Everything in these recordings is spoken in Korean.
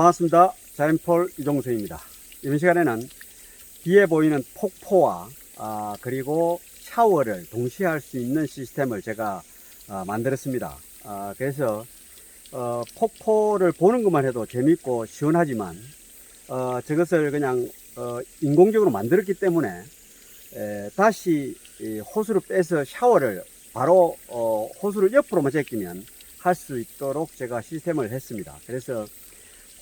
반갑습니다. 자연폴 이종수입니다. 이번 시간에는 뒤에 보이는 폭포와 아, 그리고 샤워를 동시에 할 수 있는 시스템을 제가 아, 만들었습니다. 아, 그래서 어, 폭포를 보는 것만 해도 재밌고 시원하지만 어, 저것을 그냥 어, 인공적으로 만들었기 때문에 에, 다시 이 호수를 빼서 샤워를 바로 어, 호수를 옆으로만 제끼면 할 수 있도록 제가 시스템을 했습니다. 그래서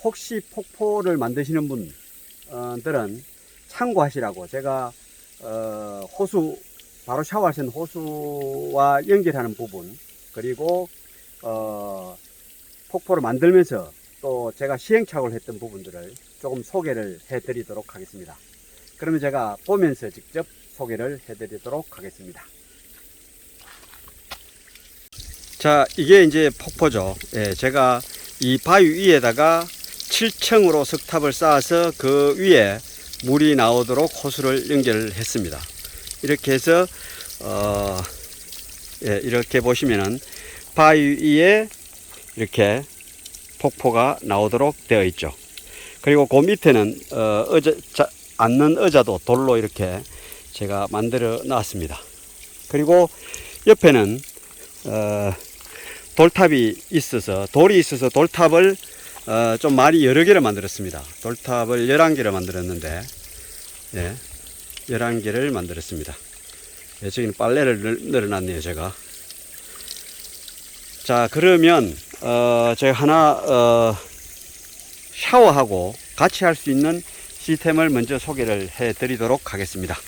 혹시 폭포를 만드시는 분들은 참고하시라고 제가 어, 호수 바로 샤워하시는 호수와 연결하는 부분 그리고 어, 폭포를 만들면서 또 제가 시행착오를 했던 부분들을 조금 소개를 해드리도록 하겠습니다. 그러면 제가 보면서 직접 소개를 해드리도록 하겠습니다. 자, 이게 이제 폭포죠. 예, 제가 이 바위 위에다가 7층으로 석탑을 쌓아서 그 위에 물이 나오도록 호수를 연결했습니다. 이렇게 해서 어, 예, 이렇게 보시면은 바위 위에 이렇게 폭포가 나오도록 되어 있죠. 그리고 그 밑에는 어, 의자, 자, 앉는 의자도 돌로 이렇게 제가 만들어 놨습니다. 그리고 옆에는 어, 돌탑이 있어서 돌이 있어서 돌탑을 어, 좀 많이 여러 개를 만들었습니다. 돌탑을 11개를 만들었는데 예, 11개를 만들었습니다. 예, 저기는 빨래를 늘- 늘어놨네요, 제가. 자, 그러면 어, 제가 하나 어, 샤워하고 같이 할 수 있는 시스템을 먼저 소개를 해 드리도록 하겠습니다.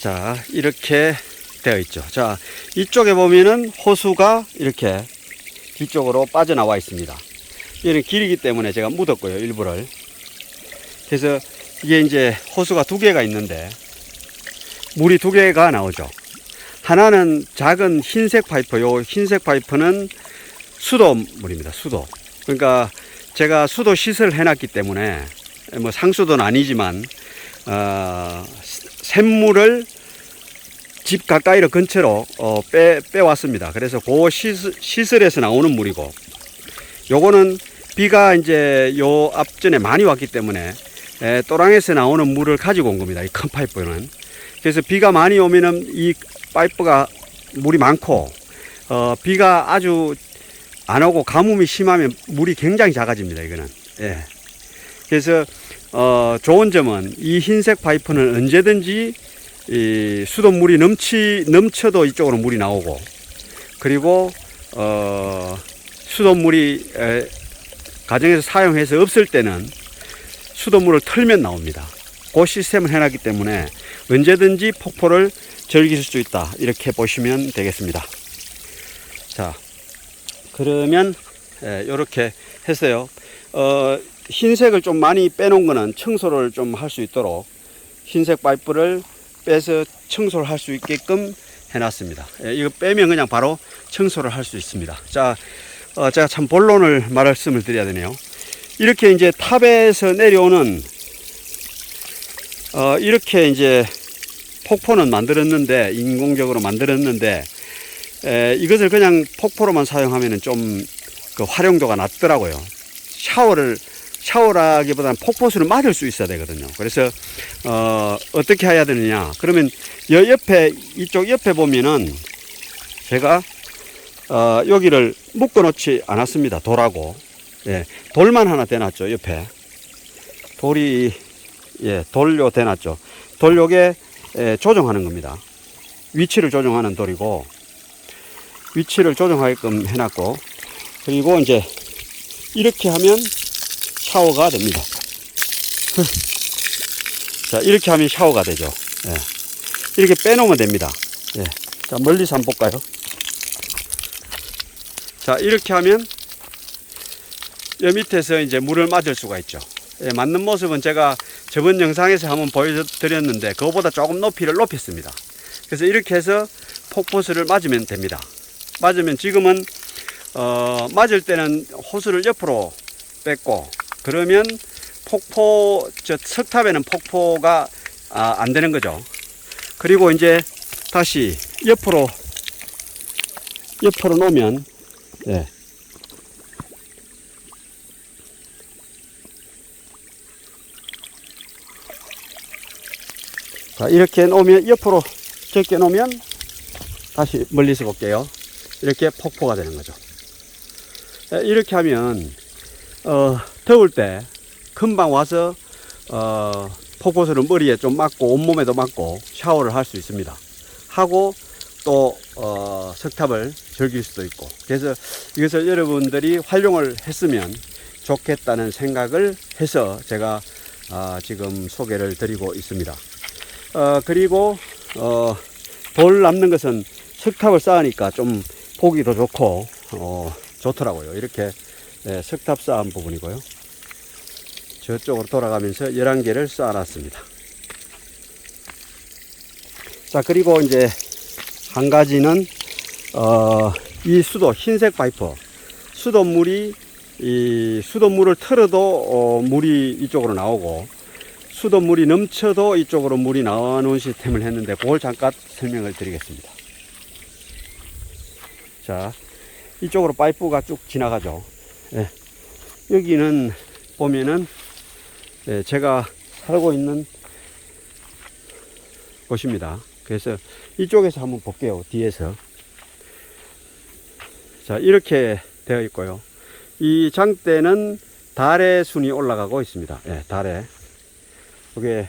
자, 이렇게 되어 있죠. 자, 이쪽에 보면은 호수가 이렇게 뒤쪽으로 빠져나와 있습니다. 얘는 길이기 때문에 제가 묻었고요, 일부를. 그래서 이게 이제 호수가 두 개가 있는데 물이 두 개가 나오죠. 하나는 작은 흰색 파이프, 요 흰색 파이프는 수도물입니다, 수도. 그러니까 제가 수도 시설을 해놨기 때문에 뭐 상수도는 아니지만 어, 샘물을 집 가까이로 근처로 어, 빼, 빼왔습니다. 그래서 그 시설, 시설에서 나오는 물이고 요거는 비가 이제 요 앞전에 많이 왔기 때문에 에, 또랑에서 나오는 물을 가지고 온 겁니다. 이 큰 파이프는. 그래서 비가 많이 오면은 이 파이프가 물이 많고 어, 비가 아주 안 오고 가뭄이 심하면 물이 굉장히 작아집니다. 이거는. 예. 그래서 어, 좋은 점은 이 흰색 파이프는 언제든지 이 수돗물이 넘치 넘쳐도 이쪽으로 물이 나오고 그리고 어, 수돗물이 에, 가정에서 사용해서 없을 때는 수돗물을 털면 나옵니다. 그 시스템을 해놨기 때문에 언제든지 폭포를 즐기실 수 있다 이렇게 보시면 되겠습니다. 자 그러면 이렇게 했어요. 어, 흰색을 좀 많이 빼놓은 거는 청소를 좀 할 수 있도록 흰색 파이프를 빼서 청소를 할 수 있게끔 해놨습니다. 예, 이거 빼면 그냥 바로 청소를 할 수 있습니다. 자, 어, 제가 참 본론을 말씀을 드려야 되네요. 이렇게 이제 탑에서 내려오는 어, 이렇게 이제 폭포는 만들었는데 인공적으로 만들었는데 에, 이것을 그냥 폭포로만 사용하면은 좀 그 활용도가 낮더라고요. 샤워를 샤워라기보다는 폭포수를 맞을 수 있어야 되거든요. 그래서 어, 어떻게 해야 되느냐? 그러면 여 옆에 이쪽 옆에 보면은 제가 어, 여기를 묶어 놓지 않았습니다. 돌하고 예, 돌만 하나 대놨죠. 옆에 돌이 예, 돌요 대놨죠. 돌 요게 예, 조정하는 겁니다. 위치를 조정하는 돌이고 위치를 조정하게끔 해놨고 그리고 이제 이렇게 하면 샤워가 됩니다. 자, 이렇게 하면 샤워가 되죠. 예. 이렇게 빼놓으면 됩니다. 예. 자, 멀리서 한번 볼까요? 자, 이렇게 하면 여 밑에서 이제 물을 맞을 수가 있죠. 예, 맞는 모습은 제가 저번 영상에서 한번 보여드렸는데 그거보다 조금 높이를 높였습니다. 그래서 이렇게 해서 폭포수를 맞으면 됩니다. 맞으면 지금은 어, 맞을 때는 호수를 옆으로 뺐고 그러면 폭포 저 석탑에는 폭포가 아, 안 되는 거죠. 그리고 이제 다시 옆으로 옆으로 놓으면 네. 자, 이렇게 놓으면 옆으로 적게 놓으면 다시 멀리서 볼게요. 이렇게 폭포가 되는 거죠. 이렇게 하면 어, 더울 때, 금방 와서, 어, 폭포수를 머리에 좀 맞고, 온몸에도 맞고, 샤워를 할 수 있습니다. 하고, 또, 어, 석탑을 즐길 수도 있고. 그래서 이것을 여러분들이 활용을 했으면 좋겠다는 생각을 해서 제가 아, 지금 소개를 드리고 있습니다. 어, 그리고 어, 돌 남는 것은 석탑을 쌓으니까 좀 보기도 좋고 어, 좋더라고요. 이렇게 예, 석탑 쌓은 부분이고요. 저쪽으로 돌아가면서 11개를 쌓아놨습니다. 자, 그리고 이제 한 가지는 어, 이 수도 흰색 파이프 수돗물이 이 수돗물을 틀어도 어, 물이 이쪽으로 나오고 수돗물이 넘쳐도 이쪽으로 물이 나오는 시스템을 했는데 그걸 잠깐 설명을 드리겠습니다. 자, 이쪽으로 파이프가 쭉 지나가죠. 예. 여기는 보면은 예, 제가 살고 있는 곳입니다. 그래서 이쪽에서 한번 볼게요. 뒤에서. 자, 이렇게 되어 있고요. 이 장대는 달의 순이 올라가고 있습니다. 예, 달에. 이게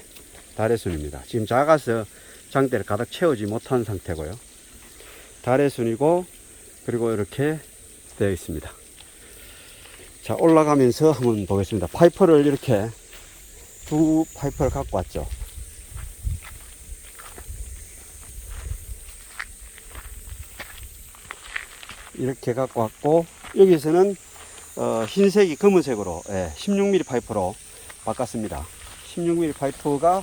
달의 순입니다. 지금 작아서 장대를 가득 채우지 못한 상태고요. 달의 순이고, 그리고 이렇게 되어 있습니다. 자, 올라가면서 한번 보겠습니다. 파이프를 이렇게 두 파이프를 갖고 왔죠. 이렇게 갖고 왔고 여기서는 어, 흰색이 검은색으로 예, 16mm 파이프로 바꿨습니다. 16mm 파이프가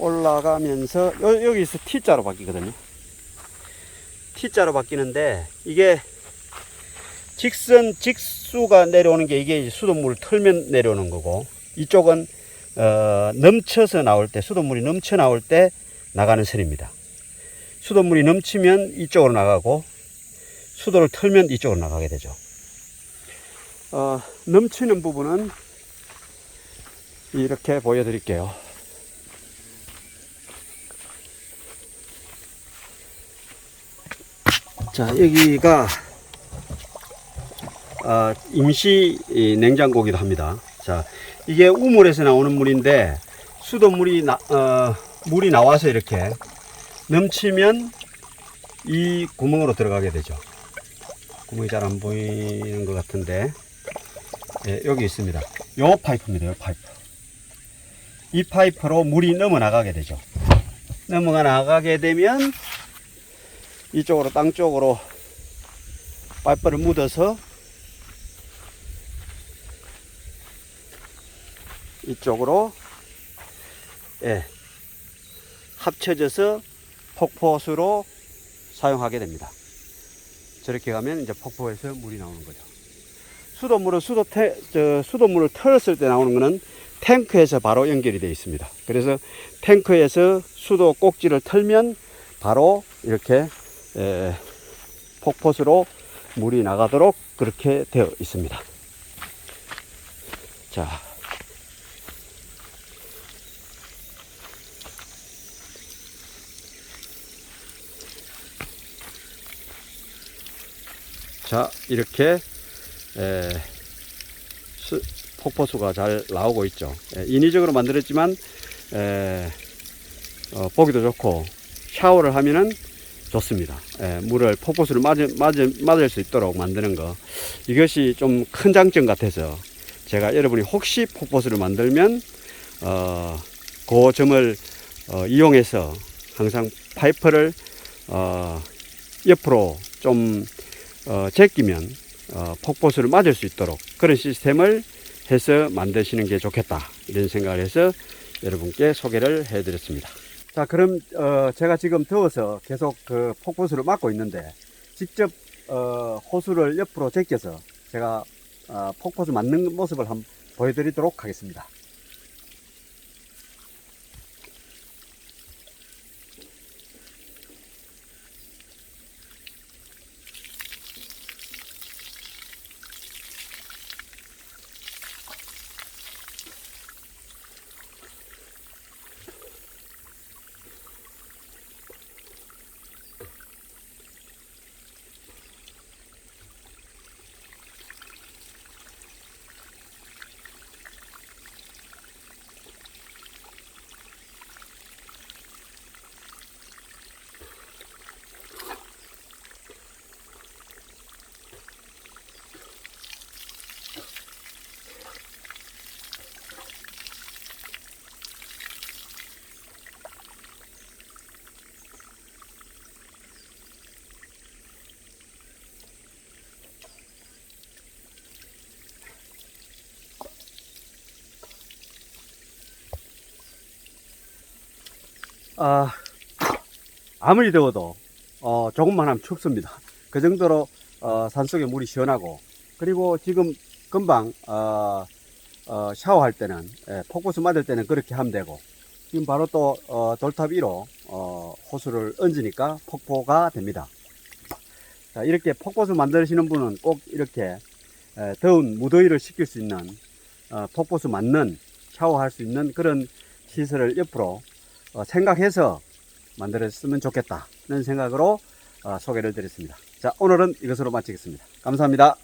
올라가면서 여, 여기서 T자로 바뀌거든요. T자로 바뀌는데 이게 직선 직수가 내려오는 게 이게 수돗물을 털면 내려오는 거고 이쪽은 어, 넘쳐서 나올 때 수돗물이 넘쳐 나올 때 나가는 선입니다. 수돗물이 넘치면 이쪽으로 나가고 수도를 털면 이쪽으로 나가게 되죠. 어, 넘치는 부분은 이렇게 보여드릴게요. 자, 여기가 어, 임시 이 냉장고기도 합니다. 자, 이게 우물에서 나오는 물인데 수돗물이 나, 어, 물이 나와서 이렇게 넘치면 이 구멍으로 들어가게 되죠. 구멍이 잘 안 보이는 것 같은데 예, 여기 있습니다. 요 파이프입니다. 요 파이프. 이 파이프로 물이 넘어 나가게 되죠. 넘어가 나가게 되면 이쪽으로 땅 쪽으로 파이프를 묻어서 이쪽으로 예, 합쳐져서 폭포수로 사용하게 됩니다. 저렇게 가면 이제 폭포에서 물이 나오는 거죠. 수돗물은 수도 태, 저 수돗물을 털었을 때 나오는 거는 탱크에서 바로 연결이 되어 있습니다. 그래서 탱크에서 수도 꼭지를 털면 바로 이렇게 에, 폭포수로 물이 나가도록 그렇게 되어 있습니다. 자. 자, 이렇게 에, 수, 폭포수가 잘 나오고 있죠. 에, 인위적으로 만들었지만 에, 어, 보기도 좋고 샤워를 하면은 좋습니다. 에, 물을 폭포수를 맞을, 맞을, 맞을 수 있도록 만드는 거 이것이 좀 큰 장점 같아서 제가 여러분이 혹시 폭포수를 만들면 어, 그 점을 어, 이용해서 항상 파이프를 어, 옆으로 좀 어, 제끼면 어, 폭포수를 맞을 수 있도록 그런 시스템을 해서 만드시는 게 좋겠다 이런 생각을 해서 여러분께 소개를 해드렸습니다. 자 그럼 어, 제가 지금 더워서 계속 그 폭포수를 맞고 있는데 직접 어, 호수를 옆으로 제껴서 제가 어, 폭포수 맞는 모습을 한번 보여드리도록 하겠습니다. 아, 아무리 더워도 어, 조금만 하면 춥습니다. 그 정도로 어, 산속의 물이 시원하고 그리고 지금 금방 어, 어, 샤워할 때는 예, 폭포수 맞을 때는 그렇게 하면 되고 지금 바로 또 어, 돌탑 위로 어, 호수를 얹으니까 폭포가 됩니다. 자, 이렇게 폭포수 만드시는 분은 꼭 이렇게 에, 더운 무더위를 식힐 수 있는 어, 폭포수 맞는 샤워할 수 있는 그런 시설을 옆으로 어, 생각해서 만들었으면 좋겠다는 생각으로 어, 소개를 드렸습니다. 자, 오늘은 이것으로 마치겠습니다. 감사합니다.